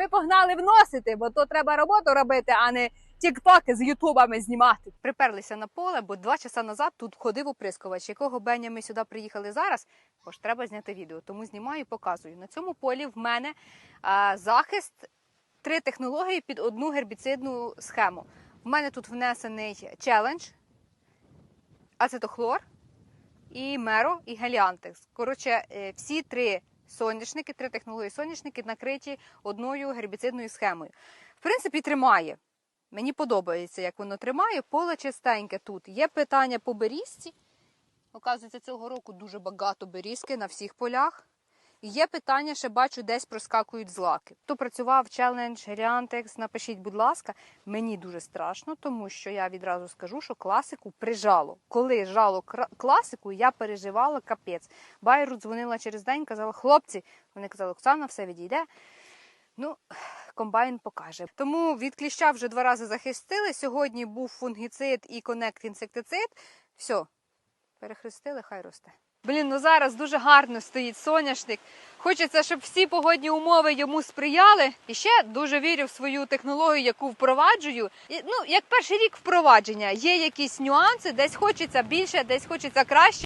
Ми погнали вносити, бо то треба роботу робити, а не тіктоки з ютубами знімати. Приперлися на поле, бо два часа назад тут ходив оприскувач, якого Беня ми сюди приїхали зараз. Бо ж треба зняти відео, тому знімаю і показую. На цьому полі в мене а, захист три технології під одну гербіцидну схему. В мене тут внесений челендж, ацетохлор і меро, і геліантекс. Коротше, е, всі три соняшники, три технології соняшники накриті одною гербіцидною схемою. В принципі, тримає. Мені подобається, як воно тримає. Поле чистеньке тут. Є питання по берізці. Оказується, цього року дуже багато берізки на всіх полях. Є питання, ще бачу, десь проскакують злаки. Хто працював челендж Геріантекс, напишіть, будь ласка, мені дуже страшно, тому що я відразу скажу, що класику прижало. Коли жало класику, я переживала капець. Байру дзвонила через день, казала, хлопці, вони казали, Оксана, все відійде. Ну, комбайн покаже. Тому від кліща вже два рази захистили. Сьогодні був фунгіцид і конект інсектицид. Все, перехрестили, хай росте. Блін, ну зараз дуже гарно стоїть соняшник. Хочеться, щоб всі погодні умови йому сприяли. І ще дуже вірю в свою технологію, яку впроваджую. І, ну, як перший рік впровадження, є якісь нюанси, десь хочеться більше, десь хочеться краще.